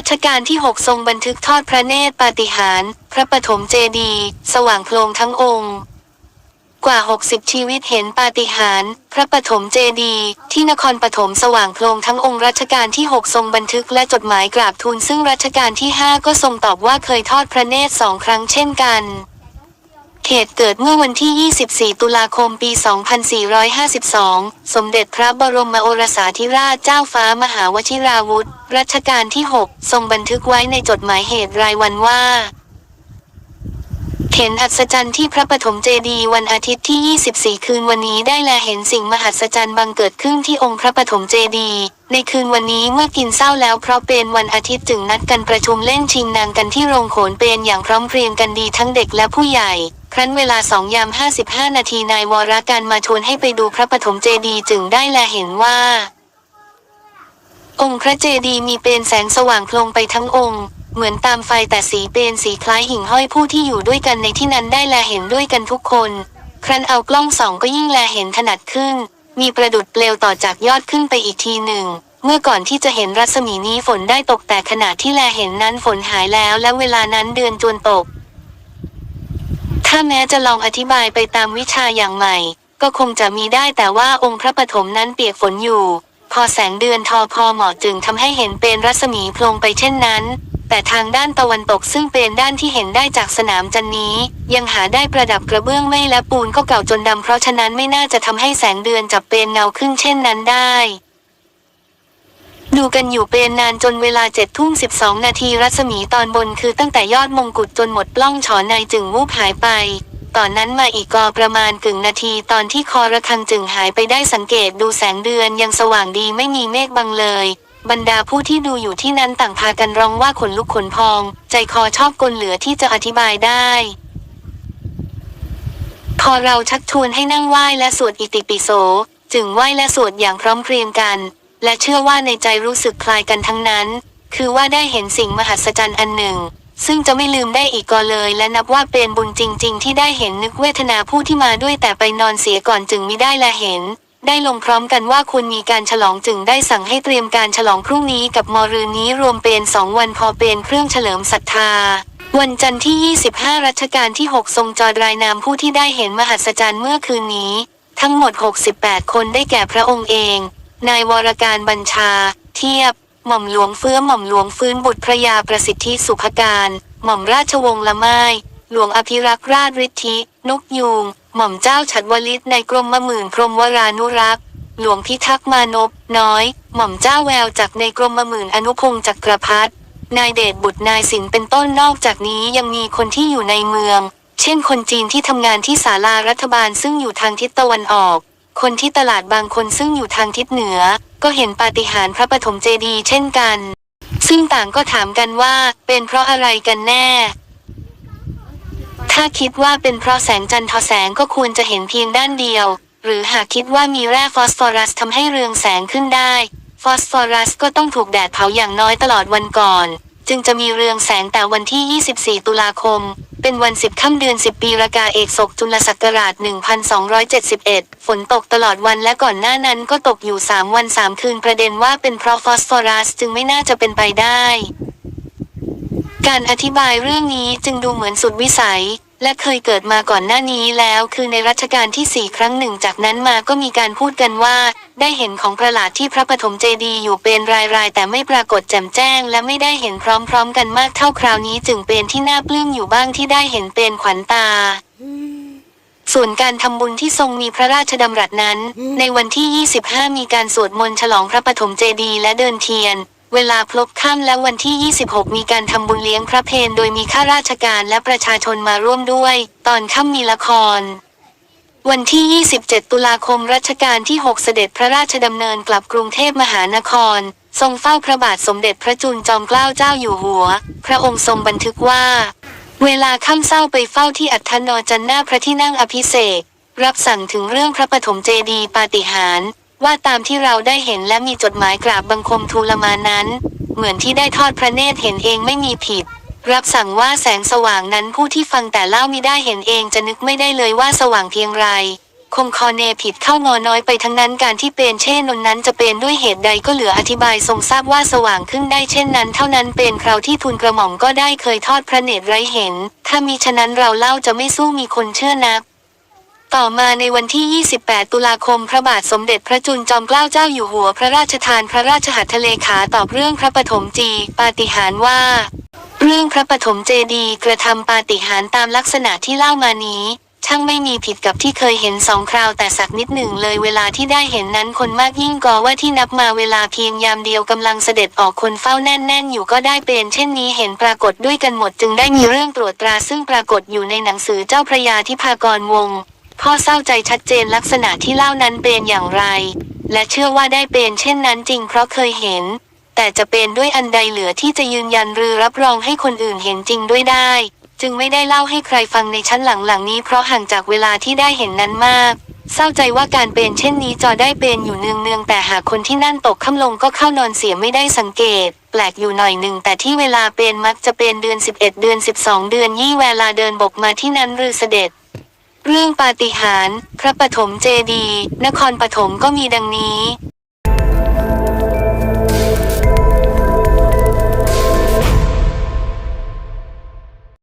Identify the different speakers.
Speaker 1: รัชกาลที่ 6 ทรงบันทึกทอดพระเนตรปาฏิหาริย์พระปฐมเจดีย์สว่างโพลงทั้งองค์ กว่า 60 ชีวิตเห็นปาฏิหาริย์พระปฐมเจดีย์ที่นครปฐมสว่างโพลงทั้งองค์รัชกาลที่ 6 ทรงบันทึกและจดหมายกราบทูลซึ่งรัชกาลที่ 5 ก็ทรงตอบว่าเคยทอดพระเนตรสองครั้งเช่นกัน เหตุเกิดเมื่อวันที่ 24 ตุลาคม ปี 2452 สมเด็จพระบรมโอรสาธิราชเจ้าฟ้ามหาวชิราวุธ รัชกาลที่ 6 ทรงบันทึกไว้ในจดหมายเหตุรายวันว่าเห็นอัศจรรย์ที่พระปฐมเจดีย์วันอาทิตย์ที่ 24 คืนวันนี้ได้แลเห็นสิ่งมหัศจรรย์บังเกิดขึ้นที่องค์พระปฐมเจดีย์ในคืนวันนี้เมื่อกินเศร้าแล้วเพราะเป็นวันอาทิตย์จึงนัดกันประชุมเล่นชิงนางกันที่โรงโขนเป็นอย่างพร้อมเพรียงกันดีทั้งเด็กและผู้ใหญ่ ครั้นเวลาสองยาม55นาทีนายวรการมาชวนให้ไปดูพระปฐมเจดีย์จึงได้แลเห็นว่า องค์พระเจดีย์มีเป็นแสงสว่างโพลงไปทั้งองค์เหมือนตามไฟแต่สีเป็นสีคล้ายหิ่งห้อยผู้ที่อยู่ด้วยกันในที่นั้นได้แลเห็นด้วยกันทุกคน ครั้นเอากล้องสองก็ยิ่งแลเห็นถนัดขึ้น มีประดุดเปลวต่อจากยอดขึ้นไปอีกทีหนึ่ง เมื่อก่อนที่จะเห็นรัศมีนี้ฝนได้ตกแต่ขณะที่แลเห็นนั้นฝนหายแล้วและเวลานั้นเดือนจวนตก ถ้าแม้จะลองอธิบายไปตามวิชาอย่างใหม่ ก็คงจะมีได้แต่ว่าองค์พระปฐมนั้นเปียกฝนอยู่ พอแสงเดือนทอพอเหมาะจึงทำให้เห็นเป็นรัศมีโพลงไปเช่นนั้น แต่ทางด้านตะวันตกซึ่งเป็นด้านที่เห็นได้จากสนามจันนี้ ยังหาได้ประดับกระเบื้องไม่และปูนก็เก่าจนดำเพราะฉะนั้นไม่น่าจะทำให้แสงเดือนจับเป็นเงาขึ้นเช่นนั้นได้ ดูกันอยู่เป็นนานจนเวลาเจ็ดทุ่มสิบสองนาทีรัศมีตอนบนคือตั้งแต่ยอดมงกุฎจนหมดปล้องฉอนในจึงวูบหายไปตอนนั้นมาอีกกอประมาณกึ่งนาทีตอนที่คอระฆังจึงหายไปได้สังเกตดูแสงเดือนยังสว่างดีไม่มีเมฆบังเลย บรรดาผู้ที่ดูอยู่ที่นั้นต่างพากันร้องว่าขนลุกขนพอง ใจคอชอบกลเหลือที่จะอธิบายได้พอเราชักชวนให้นั่งไหว้และสวดอิติปิโส จึงไหว้และสวดอย่างพร้อมเพรียงกัน และเชื่อว่าในใจรู้สึกคลายกันทั้งนั้น คือว่าได้เห็นสิ่งมหัศจรรย์อันหนึ่ง ซึ่งจะไม่ลืมได้อีกก็เลย และนับว่าเป็นบุญจริง ๆ ที่ได้เห็นนึกเวทนาผู้ที่มาด้วยแต่ไปนอนเสียก่อนจึงไมิได้ละเห็น ได้ลงพร้อมกันว่าควรมีการฉลองจึงได้สั่งให้เตรียมการฉลองพรุ่งนี้กับมอรืนนี้รวมเป็นสองวันพอเป็นเครื่องเฉลิมศรัทธาวันจันทร์ที่ 25 รัชกาลที่ 6 ทรงจอดรายนามผู้ที่ได้เห็นมหัศจรรย์เมื่อคืนนี้ ทั้งหมด 68 คนได้แก่พระองค์เอง นายวรการบัญชา เทียบ หม่อมหลวงเฟื้อหม่อมหลวงฟื้นบุตรพระยาประสิทธิสุภการ หม่อมราชวงศ์ละไม้หลวงอภิรักษ์ราชฤทธิ นกยูง หม่อมเจ้าฉัดวลิตในกรมมะหมื่นพรมวรานุรักษ์ หลวงพิทักษ์มานพน้อย หม่อมเจ้าแววจากในกรมมะหมื่นอนุพงศ์จักรพัฒนายเดชบุตรนายสินเป็นต้นนอกจากนี้ยังมีคนที่อยู่ในเมือง เช่นคนจีนที่ทำงานที่ศาลารัฐบาลซึ่งอยู่ทางทิศตะวันออก คนที่ตลาดบางคนซึ่งอยู่ทางทิศเหนือ ก็เห็นปาฏิหาริย์พระปฐมเจดีย์เช่นกัน ซึ่งต่างก็ถามกันว่าเป็นเพราะอะไรกันแน่ ถ้าคิดว่าเป็นเพราะแสงจันทร์แสงก็ควรจะเห็นเพียงด้านเดียว หรือหากคิดว่ามีแร่ฟอสฟอรัสทำให้เรืองแสงขึ้นได้ ฟอสฟอรัสก็ต้องถูกแดดเผาอย่างน้อยตลอดวันก่อน จึงจะมีเรืองแสงแต่วันที่ 24 ตุลาคม เป็นวัน 10 ค่ำเดือน 10 ปีรากาเอกศกจุลศักราช 1271 ฝนตกตลอดวันและก่อนหน้านั้นก็ตกอยู่ 3 วัน 3 คืนประเด็นว่าเป็นเพราะฟอสฟอรัสจึงไม่น่าจะเป็นไปได้ การอธิบายเรื่องนี้จึงดูเหมือนสุดวิสัย และเคยเกิดมาก่อนหน้านี้แล้วคือในรัชกาลที่สี่ครั้งหนึ่ง จากนั้นมาก็มีการพูดกันว่า ได้เห็นของประหลาดที่พระปฐมเจดีย์อยู่เป็นรายๆ แต่ไม่ปรากฏแจ่มแจ้ง และไม่ได้เห็นพร้อมๆ กันมากเท่าคราวนี้จึงเป็นที่น่าปลื้มอยู่บ้างที่ได้เห็นเป็นขวัญตาส่วนการทำบุญที่ทรงมีพระราชดำรัสนั้น ในวันที่ 25 มีการสวดมนต์ฉลองพระปฐมเจดีย์และเดินเทียน เวลาพลบค่ำและวันที่ 26 มีการทำบุญเลี้ยงพระเพนโดยมีข้าราชการและประชาชนมาร่วมด้วย ตอนค่ำมีละคร วันที่ 27 ตุลาคมรัชกาลที่ 6 เสด็จพระราชดำเนินกลับกรุงเทพมหานคร ทรงเฝ้าพระบาทสมเด็จพระจุลจอมเกล้าเจ้าอยู่หัว พระองค์ทรงบันทึกว่า เวลาค่ำเศร้าไปเฝ้าที่อัฐนอจันหน้าพระที่นั่งอภิเษกรับสั่งถึงเรื่องพระปฐมเจดีย์ปาฏิหาริย์ ว่าตามที่เราได้เห็นและมีจดหมายกราบบังคมทูลมานั้น เหมือนที่ได้ทอดพระเนตรเห็นเองไม่มีผิด รับสั่งว่าแสงสว่างนั้นผู้ที่ฟังแต่เล่ามิได้เห็นเองจะนึกไม่ได้เลยว่าสว่างเพียงไร คงคอเนผิดเข้างอน้อยไปทั้งนั้นการที่เป็นเช่นนนนั้นจะเป็นด้วยเหตุใดก็เหลืออธิบายทรงทราบว่าสว่างขึ้นได้เช่นนั้น เท่านั้นเป็นคราวที่ทูลกระหม่อมก็ได้เคยทอดพระเนตรไร้เห็น ถ้ามีฉะนั้นเราเล่าจะไม่สู้มีคนเชื่อนัก ต่อมาในวันที่ 28 ตุลาคม พระบาทสมเด็จพระจุลจอมเกล้าเจ้าอยู่หัว พระราชทานพระราชหัตถเลขาตอบเรื่องพระปฐมจี ปาฏิหาริย์ว่า เรื่องพระปฐมเจดีกระทำปาฏิหาริย์ตามลักษณะที่เล่ามานี้ ช่างไม่มีผิดกับที่เคยเห็นสองคราวแต่สักนิดหนึ่งเลยเวลาที่ได้เห็นนั้นคนมากยิ่งกอว่าที่นับมาเวลาเพียงยามเดียวกำลังเสด็จออกคนเฝ้าแน่นๆอยู่ก็ได้เป็นเช่นนี้เห็นปรากฏด้วยกันหมดจึงได้มีเรื่องตรวจตราซึ่งปรากฏอยู่ในหนังสือเจ้าพระยาทิพากรวงศ์ พ่อเศร้าใจชัดเจนลักษณะที่เล่านั้นเป็นอย่างไร และเชื่อว่าได้เป็นเช่นนั้นจริงเพราะเคยเห็น แต่จะเป็นด้วยอันใดเหลือที่จะยืนยันหรือรับรองให้คนอื่นเห็นจริงด้วยได้ จึงไม่ได้เล่าให้ใครฟังในชั้นหลังๆนี้เพราะห่างจากเวลาที่ได้เห็นนั้นมากเศร้าใจว่าการเป็นเช่นนี้จอได้เป็นอยู่เนืองๆแต่หากคนที่นั่นตกค่ำลงก็เข้านอนเสียไม่ได้สังเกต แปลกอยู่หน่อยหนึ่งแต่ที่เวลาเป็นมักจะเป็นเดือน 11 เดือน 12 เดือนยี่เวลาเดินบกมาที่นั้นหรือเสด็จ เรื่องปาฏิหาริย์พระปฐมเจดีย์นครปฐมก็มีดังนี้